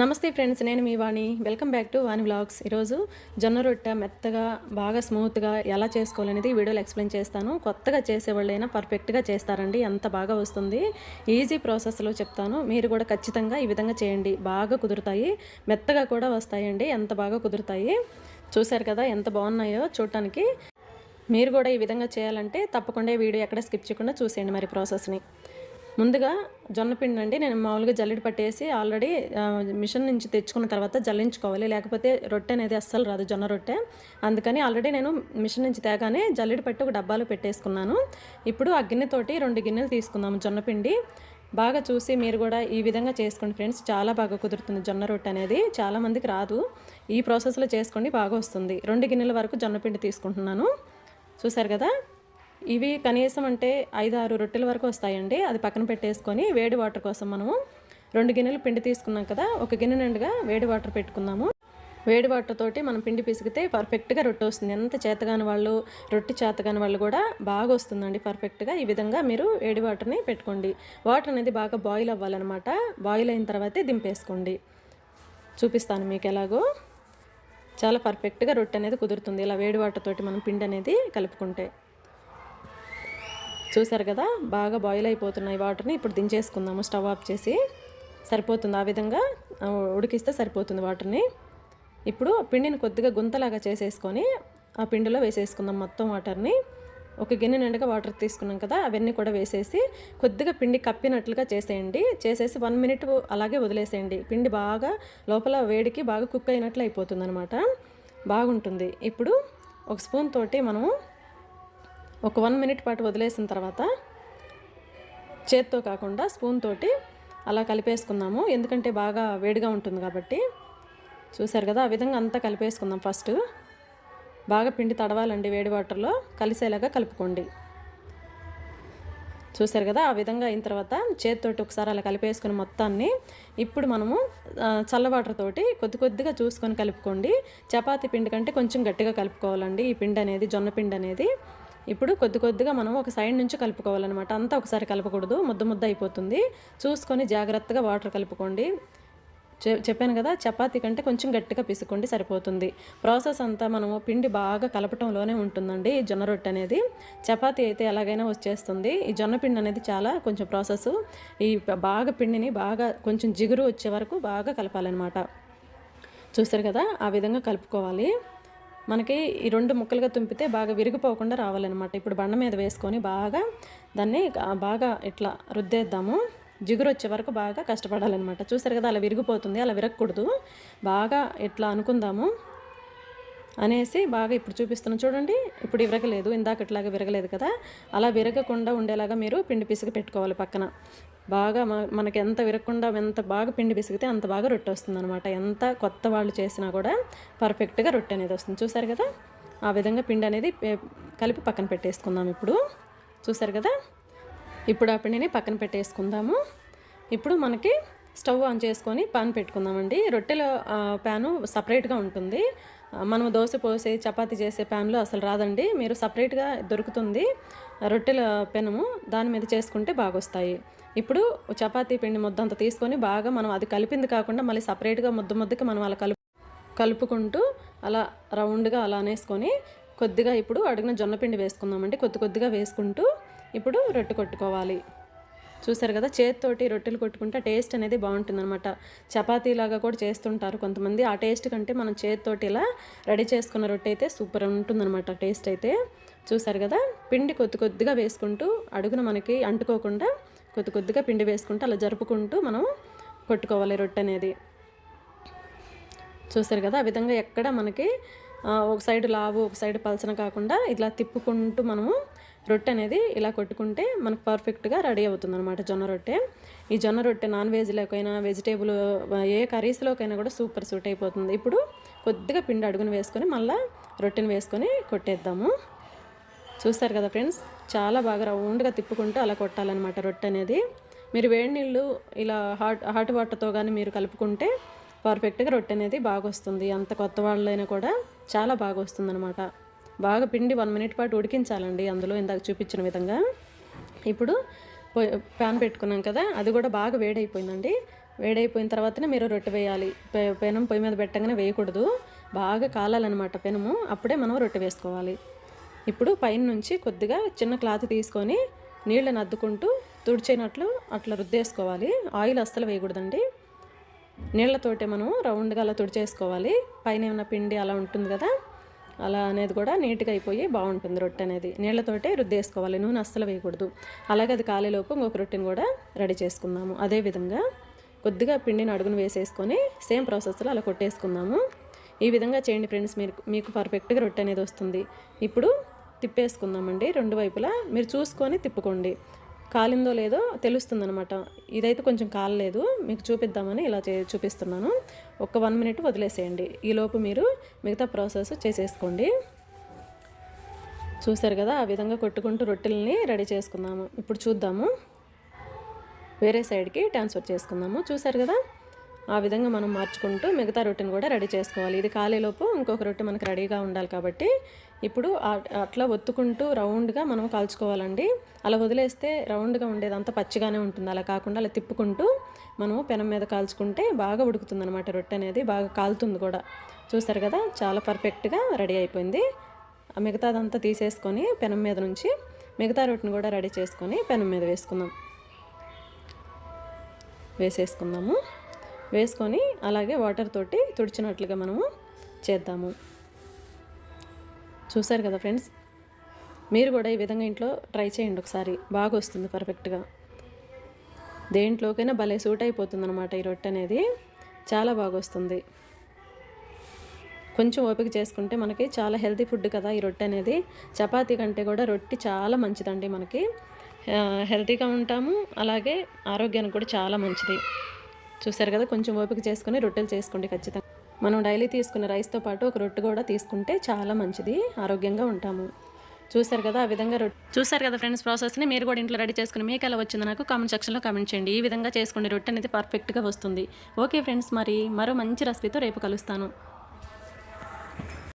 నమస్తే ఫ్రెండ్స్ నేను మీ Vani. Welcome back to Vani blogs ఈరోజు జొన్న రొట్టె మెత్తగా బాగా స్మూత్గా ఎలా చేసుకోవాలనేది వీడియోలో ఎక్స్ప్లెయిన్ చేస్తాను. కొత్తగా చేసేవాళ్ళైనా పర్ఫెక్ట్గా చేస్తారండి. ఎంత బాగా వస్తుంది. ఈజీ ప్రాసెస్లో చెప్తాను. మీరు కూడా ఖచ్చితంగా ఈ విధంగా చేయండి. బాగా కుదురుతాయి. మెత్తగా కూడా వస్తాయండి. ఎంత బాగా కుదురుతాయి? చూశారు కదా ఎంత బాగున్నాయో చూడటానికి. మీరు కూడా ఈ విధంగా చేయాలంటే తప్పకుండా వీడియో ఎక్కడ స్కిప్ చేయకుండా చూసేయండి మరి ప్రాసెస్ని. ముందుగా జొన్నపిండి అండి. నేను మామూలుగా జల్లెడ పట్టేసి ఆల్రెడీ మిషన్ నుంచి తెచ్చుకున్న తర్వాత జల్లించుకోవాలి. లేకపోతే రొట్టె అనేది అస్సలు రాదు జొన్న రొట్టె. అందుకని ఆల్రెడీ నేను మిషన్ నుంచి తేగానే జల్లెడ పట్టి ఒక డబ్బాలో పెట్టేసుకున్నాను. ఇప్పుడు ఆ గిన్నెతోటి రెండు గిన్నెలు తీసుకుందాము జొన్నపిండి బాగా చూసి మీరు కూడా ఈ విధంగా చేసుకోండి ఫ్రెండ్స్. చాలా బాగా కుదురుతుంది జొన్న రొట్టె అనేది. చాలామందికి రాదు. ఈ ప్రాసెస్లో చేసుకోండి బాగా వస్తుంది. రెండు గిన్నెల వరకు జొన్నపిండి తీసుకుంటున్నాను. చూసారు కదా? ఇవి కనీసం అంటే ఐదు ఆరు రొట్టెల వరకు వస్తాయండి. అది పక్కన పెట్టేసుకొని వేడి వాటర్ కోసం మనము రెండు గిన్నెలు పిండి తీసుకున్నాం కదా ఒక గిన్నె నిండుగా వేడి వాటర్ పెట్టుకుందాము. వేడి వాటర్ తోటి మనం పిండి పిసికితే పర్ఫెక్ట్గా రొట్టె వస్తుంది. ఎంత చేతగాని వాళ్ళు రొట్టె చేతగాని వాళ్ళు కూడా బాగా వస్తుందండి పర్ఫెక్ట్గా. ఈ విధంగా మీరు వేడి వాటర్ని పెట్టుకోండి. వాటర్ అనేది బాగా బాయిల్ అవ్వాలన్నమాట. బాయిల్ అయిన తర్వాతే దింపేసుకోండి. చూపిస్తాను మీకు ఎలాగో. చాలా పర్ఫెక్ట్గా రొట్టె అనేది కుదురుతుంది. ఇలా వేడి వాటర్ తోటి మనం పిండి అనేది కలుపుకుంటే. చూసారు కదా బాగా బాయిల్ అయిపోతున్నాయి వాటర్ని. ఇప్పుడు దించేసుకుందాము స్టవ్ ఆఫ్ చేసి. సరిపోతుంది ఆ విధంగా ఉడికిస్తే సరిపోతుంది వాటర్ని. ఇప్పుడు పిండిని కొద్దిగా గుంతలాగా చేసేసుకొని ఆ పిండిలో వేసేసుకుందాం మొత్తం వాటర్ని. ఒక గిన్నె నిండుగా వాటర్ తీసుకున్నాం కదా అవన్నీ కూడా వేసేసి కొద్దిగా పిండి కప్పినట్లుగా చేసేయండి. చేసేసి వన్ మినిట్ అలాగే వదిలేసేయండి. పిండి బాగా లోపల వేడికి బాగా కుక్ అయినట్లు అయిపోతుంది అనమాట బాగుంటుంది. ఇప్పుడు ఒక స్పూన్ తోటి మనము ఒక వన్ మినిట్ పాటు వదిలేసిన తర్వాత చేత్తో కాకుండా స్పూన్ తోటి అలా కలిపేసుకుందాము. ఎందుకంటే బాగా వేడిగా ఉంటుంది కాబట్టి. చూసారు కదా ఆ విధంగా అంతా కలిపేసుకుందాం ఫస్ట్. బాగా పిండి తడవాలండి వేడి వాటర్లో. కలిసేలాగా కలుపుకోండి. చూసారు కదా ఆ విధంగా అయిన తర్వాత చేతితోటి ఒకసారి అలా కలిపేసుకుని మొత్తాన్ని ఇప్పుడు మనము చల్ల వాటర్ తోటి కొద్ది కొద్దిగా చూసుకొని కలుపుకోండి. చపాతీ పిండి కంటే కొంచెం గట్టిగా కలుపుకోవాలండి. ఈ పిండి అనేది జొన్న పిండి అనేది ఇప్పుడు కొద్ది కొద్దిగా మనం ఒక సైడ్ నుంచి కలుపుకోవాలన్నమాట. అంతా ఒకసారి కలపకూడదు. ముద్ద ముద్ద అయిపోతుంది. చూసుకొని జాగ్రత్తగా వాటర్ కలుపుకోండి. చె- చెప్పాను కదా చపాతీ కంటే కొంచెం గట్టిగా పిసుకోండి సరిపోతుంది. ప్రాసెస్ అంతా మనము పిండి బాగా కలపటంలోనే ఉంటుందండి ఈ జొన్న రొట్టె అనేది. చపాతీ అయితే ఎలాగైనా వచ్చేస్తుంది. ఈ జొన్న పిండి అనేది చాలా కొంచెం ప్రాసెస్ ఈ బాగా పిండిని బాగా కొంచెం జిగురు వచ్చే వరకు బాగా కలపాలన్నమాట. చూస్తారు కదా ఆ విధంగా కలుపుకోవాలి. మనకి ఈ రెండు ముక్కలుగా తుంపితే బాగా విరిగిపోకుండా రావాలన్నమాట. ఇప్పుడు బండ మీద వేసుకొని బాగా దాన్ని బాగా ఇట్లా రుద్దేద్దాము. జిగురు వచ్చే వరకు బాగా కష్టపడాలన్నమాట. చూసారు కదా అలా విరిగిపోతుంది అలా విరగకూడదు. బాగా ఇట్లా అనుకుందాము. అనేసి బాగా ఇప్పుడు చూపిస్తున్నాను. చూడండి ఇప్పుడు విరగలేదు. ఇందాక ఇట్లాగా విరగలేదు కదా? అలా విరగకుండా ఉండేలాగా మీరు పిండి పిసికి పెట్టుకోవాలి పక్కన. బాగా మనకి ఎంత విరగకుండా ఎంత బాగా పిండి పిసిగితే అంత బాగా రొట్టె వస్తుంది అనమాట ఎంత కొత్త వాళ్ళు చేసినా కూడా పర్ఫెక్ట్గా రొట్టె అనేది వస్తుంది. చూసారు కదా? ఆ విధంగా పిండి అనేది కలిపి పక్కన పెట్టేసుకుందాం ఇప్పుడు. చూసారు కదా? ఇప్పుడు ఆ పిండిని పక్కన పెట్టేసుకుందాము. ఇప్పుడు మనకి స్టవ్ ఆన్ చేసుకొని పాన్ పెట్టుకుందామండి. రొట్టెల ప్యాను సపరేట్గా ఉంటుంది. మనం దోశ పోసే చపాతి చేసే ప్యాన్లో అసలు రాదండి. మీరు సపరేట్గా దొరుకుతుంది. రొట్టెల పెనము దాని మీద చేసుకుంటే బాగా వస్తాయి ఇప్పుడు చపాతీ పిండి ముద్ద అంతా తీసుకొని బాగా మనం అది కలిపింది కాకుండా మళ్ళీ సపరేట్గా ముద్ద ముద్దకి మనం అలా కలుపు కలుపుకుంటూ అలా రౌండ్గా అలా అనేసుకొని కొద్దిగా ఇప్పుడు అడిగిన జొన్న పిండి వేసుకుందామండి. కొద్ది కొద్దిగా వేసుకుంటూ ఇప్పుడు రొట్టె కొట్టుకోవాలి. చూసారు కదా చేతితోటి రొట్టెలు కొట్టుకుంటే టేస్ట్ అనేది బాగుంటుంది అనమాట చపాతీలాగా కూడా చేస్తుంటారు కొంతమంది. ఆ టేస్ట్ కంటే మనం చేతితోటి ఇలా రెడీ చేసుకున్న రొట్టె అయితే సూపర్ ఉంటుందన్నమాట టేస్ట్ అయితే. చూసారు కదా పిండి కొద్ది కొద్దిగా వేసుకుంటూ అడుగున మనకి అంటుకోకుండా కొద్ది కొద్దిగా పిండి వేసుకుంటూ అలా జరుపుకుంటూ మనం కొట్టుకోవాలి రొట్టె అనేది. చూసారు కదా ఆ విధంగా ఎక్కడ మనకి ఒక సైడ్ లావు ఒక సైడ్ పలసన కాకుండా ఇట్లా తిప్పుకుంటూ మనము రొట్టె అనేది ఇలా కొట్టుకుంటే మనకు పర్ఫెక్ట్గా రెడీ అవుతుంది అనమాట జొన్న రొట్టె. ఈ జొన్న రొట్టె నాన్ వెజ్లోకైనా వెజిటేబుల్ ఏ కర్రీస్లోకైనా కూడా సూపర్ సూట్ అయిపోతుంది. ఇప్పుడు కొద్దిగా పిండి అడుగున వేసుకొని మళ్ళీ రొట్టెని వేసుకొని కొట్టేద్దాము. చూస్తారు కదా ఫ్రెండ్స్ చాలా బాగా రౌండ్గా తిప్పుకుంటూ అలా కొట్టాలన్నమాట రొట్టె అనేది. మీరు వేడి నీళ్ళు ఇలా హాట్ హాట్ వాటర్తో కానీ మీరు కలుపుకుంటే పర్ఫెక్ట్గా రొట్టె అనేది బాగా వస్తుంది అంత కొత్త వాళ్ళైనా కూడా చాలా బాగా వస్తుంది అనమాట బాగా పిండి వన్ మినిట్ పాటు ఉడికించాలండి అందులో ఇందాక చూపించిన విధంగా. ఇప్పుడు పొయ్యి- ప్యాన్ పెట్టుకున్నాం కదా అది కూడా బాగా వేడైపోయిందండి. వేడైపోయిన తర్వాతనే మీరు రొట్టె వేయాలి. పె- పెనం పొయ్యి మీద పెట్టగానే వేయకూడదు. బాగా కాలాలన్నమాట పెనము అప్పుడే మనం రొట్టె వేసుకోవాలి. ఇప్పుడు పైన నుంచి కొద్దిగా చిన్న క్లాత్ తీసుకొని నీళ్ళని అద్దుకుంటూ తుడిచేనట్లు అట్లా రుద్దేసుకోవాలి. ఆయిల్ అస్సలు వేయకూడదండి. నీళ్ళతోటే మనం రౌండ్గా అలా తుడిచేసుకోవాలి. పైన ఏమైనా పిండి అలా ఉంటుంది కదా అలా అనేది కూడా నీట్గా అయిపోయి బాగుంటుంది రొట్టె అనేది. నీళ్ళతోటే రుద్దేసుకోవాలి నూనె అస్సలు వేయకూడదు. అలాగే అది కాలేలోపు ఇంకొక రొట్టెని కూడా రెడీ చేసుకుందాము. అదేవిధంగా కొద్దిగా పిండిని అడుగును వేసేసుకొని సేమ్ ప్రాసెస్లో అలా కొట్టేసుకుందాము. ఈ విధంగా చేయండి ఫ్రెండ్స్ మీరు మీకు పర్ఫెక్ట్గా రొట్టె అనేది వస్తుంది. ఇప్పుడు తిప్పేసుకుందామండి. రెండు వైపులా మీరు చూసుకొని తిప్పుకోండి. కాలిందో లేదో తెలుస్తుంది అనమాట ఇదైతే కొంచెం కాలలేదు. మీకు చూపిద్దామని ఇలా చే చూపిస్తున్నాను. ఒక వన్ మినిట్ వదిలేసేయండి. ఈలోపు మీరు మిగతా ప్రాసెస్ చేసేసుకోండి. చూసారు కదా ఆ విధంగా కొట్టుకుంటూ రొట్టెల్ని రెడీ చేసుకుందాము. ఇప్పుడు చూద్దాము. వేరే సైడ్కి ట్రాన్స్ఫర్ చేసుకుందాము. చూసారు కదా? ఆ విధంగా మనం మార్చుకుంటూ మిగతా రొట్టెని కూడా రెడీ చేసుకోవాలి. ఇది కాలేలోపు ఇంకొక రొట్టె మనకు రెడీగా ఉండాలి కాబట్టి ఇప్పుడు అట్లా ఒత్తుకుంటూ రౌండ్గా మనం కాల్చుకోవాలండి. అలా వదిలేస్తే రౌండ్గా ఉండేదంతా పచ్చిగానే ఉంటుంది. అలా కాకుండా అలా తిప్పుకుంటూ మనము పెనం మీద కాల్చుకుంటే బాగా ఉడుకుతుంది అనమాట రొట్టె అనేది. బాగా కాలుతుంది కూడా. చూస్తారు కదా? చాలా పర్ఫెక్ట్గా రెడీ అయిపోయింది. ఆ మిగతాదంతా తీసేసుకొని పెనం మీద నుంచి మిగతా రొట్టెని కూడా రెడీ చేసుకొని పెనం మీద వేసుకుందాం. వేసేసుకుందాము. వేసుకొని అలాగే వాటర్ తోటి తుడిచినట్లుగా మనము చేద్దాము. చూసారు కదా ఫ్రెండ్స్? మీరు కూడా ఈ విధంగా ఇంట్లో ట్రై చేయండి ఒకసారి. బాగా వస్తుంది పర్ఫెక్ట్గా. దేంట్లోకైనా భలే సూట్ అయిపోతుంది అనమాట ఈ రొట్టె అనేది. చాలా బాగా వస్తుంది. కొంచెం ఓపిక చేసుకుంటే మనకి చాలా హెల్తీ ఫుడ్ కదా ఈ రొట్టె అనేది. చపాతీ కంటే కూడా రొట్టె చాలా మంచిదండి మనకి. హెల్తీగా ఉంటాము. అలాగే ఆరోగ్యానికి కూడా చాలా మంచిది. చూసారు కదా కొంచెం ఓపిక చేసుకుని రొట్టెలు చేసుకోండి ఖచ్చితంగా. మనం డైలీ తీసుకున్న రైస్తో పాటు ఒక రొట్టె కూడా తీసుకుంటే చాలా మంచిది ఆరోగ్యంగా ఉంటాము. చూసారు కదా ఆ విధంగా రొట్టె చూసారు కదా ఫ్రెండ్స్ ప్రాసెస్ని మీరు కూడా ఇంట్లో రెడీ చేసుకుని మీకు ఎలా వచ్చింది నాకు కామెంట్ సెక్షన్లో కామెంట్ చేయండి. ఈ విధంగా చేసుకోండి రొట్టె అనేది పర్ఫెక్ట్గా వస్తుంది. ఓకే ఫ్రెండ్స్ మరి మరో మంచి రెసిపీతో రేపు కలుస్తాను.